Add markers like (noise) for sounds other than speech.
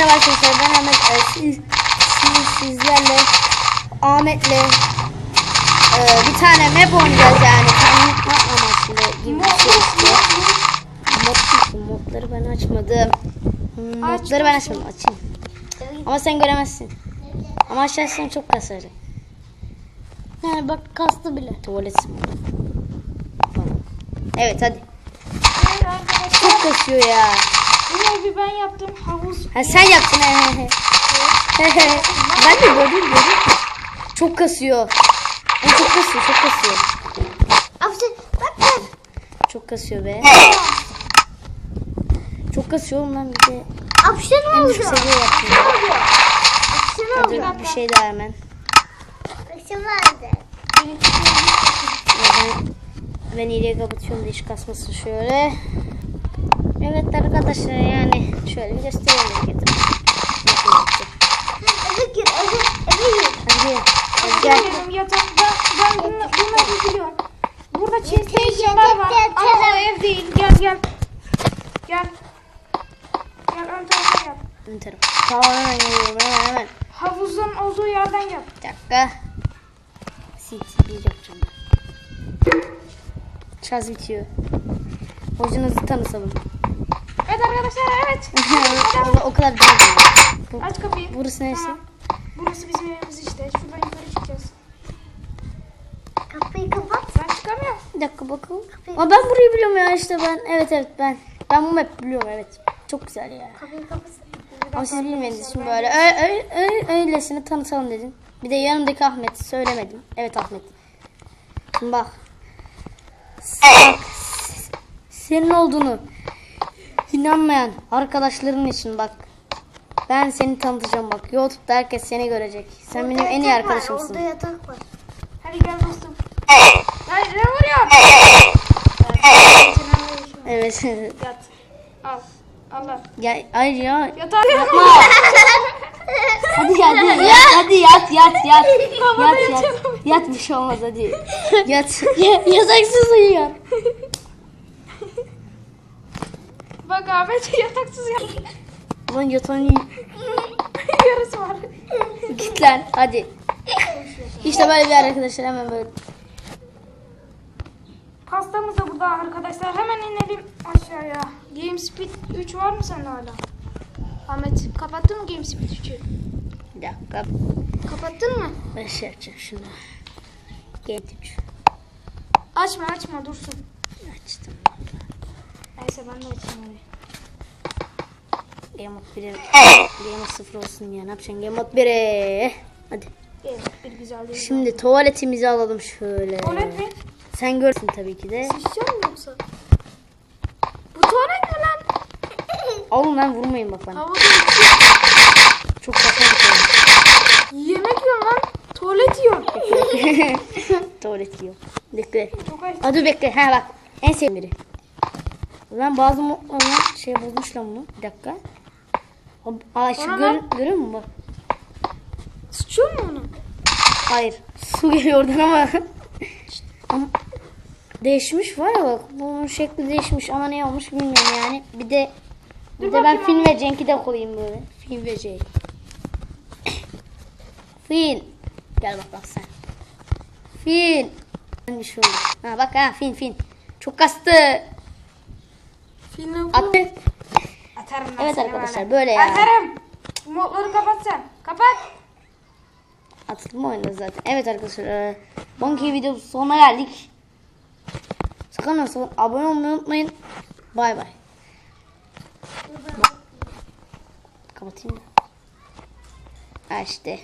merhaba arkadaşlar ben Ahmet. Ee, siz, siz, sizlerle Ahmet'le e, bir tane map oynayacağız yani. Tanıtma amaçlı gibi bir şey işte. Mod değil, modları ben açmadım. Hmm, Modları ben açmadım açayım. Ama sen göremezsin. Ama açarsan çok kasar. Yani bak kastı bile. Tuvalet modu. Falan. Evet hadi. Çok kasıyor ya. Bu evi ben yaptım. Havuz. Ha sen yaptın he he he. (laughs) ben de gördüm gördüm. Çok kasıyor. Yani çok kasıyor çok kasıyor. Afşin bak bak. Çok kasıyor be. Çok kasıyor lan bir de en düşük seviye yaptım. Afşin Hadi bir şey daha hemen. Afşin vardı. Ben, ben iyice kapatıyorum diş kasmasın şöyle. Evet arkadaşlar yani şöyle bir gösterelim yapacak? Eve gir eve eve gir. Hadi hadi gel. Benim yatakta ben bunu, bunları biliyorum. Burada eşyalar var ama o ev değil. Gel gel. Gel. Gel ön tarafa gel. Ön taraf. Tamam hemen geliyorum hemen hemen. Havuzun olduğu yerden gel. Bir dakika. Sil bir yapacağım ben. Şarj bitiyor. Hocanızı tanısalım. Evet arkadaşlar evet. (laughs) o, o kadar değil. Bu, Aç kapıyı. burası neresi? Burası bizim evimiz işte. Şuradan yukarı çıkacağız. Kapıyı kapat. Ben çıkamıyorum. Bir dakika bakalım. Ama ben burayı biliyorum ya işte ben. Evet evet ben. Ben bu map biliyorum evet. Çok güzel ya. Kapıyı kapat. Ama siz bilmediniz şimdi böyle öyle, öyle, öyle, öylesine tanıtalım dedim. Bir de yanımdaki Ahmet söylemedim. Evet Ahmet. Şimdi. Bak, Senin olduğunu inanmayan arkadaşların için bak. Ben seni tanıtacağım bak. YouTube'da herkes seni görecek. Sen benim en iyi Yatak var, arkadaşımsın. Orada yatak var. Hadi gel dostum. Hayır ne vuruyor? Evet. Yat. Al. Allah. Gel, hayır ya. Yatağa Yapma. Hadi hadi yat hadi yat yat yat. Yat yat. Yat bir şey olmaz hadi. (laughs) Yat. (laughs) Yasaksız uyuyor. Bak Ahmet (laughs) yataksız yat. Ulan yatağın (laughs) Yarısı var. git lan hadi. İşte böyle bir yer arkadaşlar hemen böyle. Pastamız da burada arkadaşlar. Hemen inelim aşağıya. GameSpeed 3 var mı sende hala? Ahmet kapattın mı GameSpeed 3'ü? Bir dakika. Kapattın mı? Ben şey yapacağım şunu. Getir. Açma açma dursun. Açtım. Neyse ben de açayım orayı. Game mode 1'e. Game mode 0 olsun ya. Ne yapacaksın? Game mode 1'e. Hadi. Bir güzel değil. Şimdi tuvaletimizi alalım şöyle. Tuvalet mi? Sen görsün tabii ki de. Sıçacak mı yoksa? Bu tuvalet mi lan? Oğlum lan vurmayın bak bana. Havada Çok saçma bir tuvalet. yemek yiyorum lan. Tuvalet yiyorum. (laughs) tuvalet yiyor. Bekle. Çok. Hadi bekle. Ha bak. En sevdiğim biri. Lan bazı modlarla şey bozmuş lan bunu. Bir dakika. Aa şu Ona gör, görüyor musun bak? Sıçıyor mu onu? Hayır. (laughs) Su geliyor oradan ama. ama değişmiş var ya bak. Bunun şekli değişmiş ama ne olmuş bilmiyorum yani. Bir de bir Dur de ben Fin ve Cenk'i de koyayım böyle. Fin ve Cenk. (coughs) Fin. Gel bak bak sen. Bir şey oldu. Ha bak ha Fin Fin. Çok kastı. Filmi Attı. Atarım Evet seni arkadaşlar, böyle. böyle ya. Atarım. Modları kapat sen. Kapat. Atılma oynadı zaten. Evet arkadaşlar. E, Monkey videosu sonuna geldik. Sakın ha, sakın abone olmayı unutmayın. Bay bay. Kapatayım da. Ha işte.